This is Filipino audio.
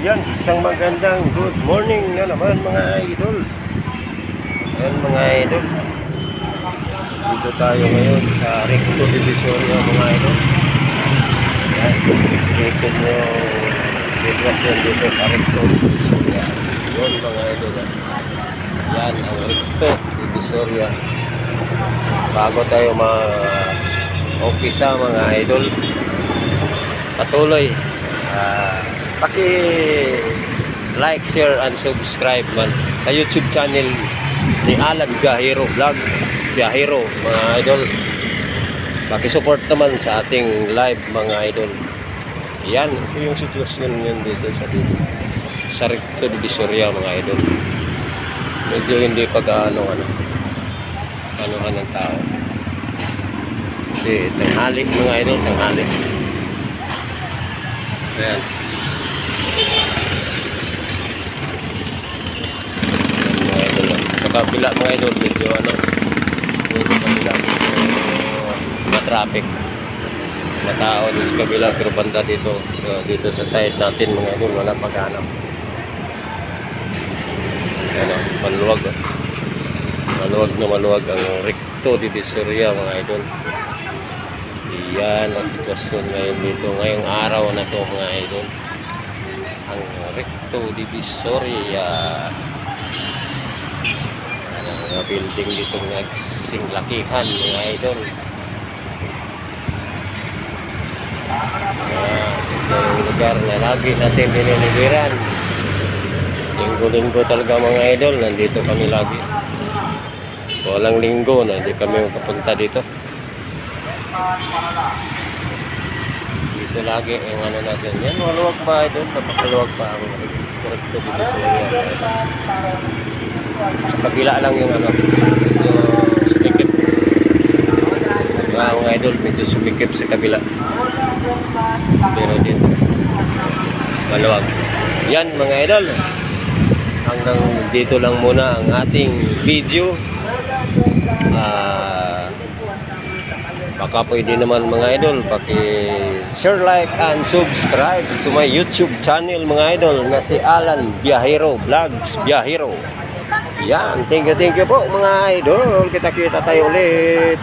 Yan, isang magandang good morning na naman mga idol. Yan mga idol. Dito tayo ngayon sa Recto Divisoria mga idol. Yan, sinikot mo sitwasyon dito sa Recto Divisoria. Yun mga idol. ah. Yan ang Recto Divisoria. Bago tayo ma-umpisa mga idol, patuloy ah paki like, share, and subscribe man. Sa YouTube channel ni Alan Biahero Vlogs. Biahero mga idol. Paki-support naman sa ating live mga idol. Yan, ito yung sitwasyon yun dito sa dito. Sa Recto Divisoria mga idol. Medyo hindi pag-ano ano anuhan ng tao. Kasi tanghali mga idol tanghali. Ayan. Mga idol. ah. Sa kabila mga idol, medyo ano, medyo kabila, medyo ma-traffic. Matao dito sa kabila, pero banda dito, so, dito sa side natin mga idol, wala paghanap. Ano, maluwag. ah. Maluwag na maluwag ang recto di Divisoria mga idol. Yan ang sitwasyon ngayon dito. Ngayong araw na to mga idol. Ang Recto Divisoria. Mga building dito nagsing lakihan mga idol. Yan. Ito yung lugar na lagi natin binilibiran. Linggo-linggo talaga mga idol. Nandito kami lagi. Walang linggo na hindi kami makapunta dito. Dito lagi yung ano natin. Yan, maluwag pa doon. Napakaluwag pa ang recto dito sa area. Kabila lang yung ano. Medyo sumikip. Mga idol, medyo sumikip sa kabila. Pero dito, maluwag. Yan mga idol. Hanggang dito lang muna ang ating video. Ah... Baka pwede naman mga idol, paki share, like, and subscribe to my YouTube channel mga idol na si Alan Biahero Vlogs Biahero. Yan, thank you, thank you po mga idol. Kita-kita tayo ulit.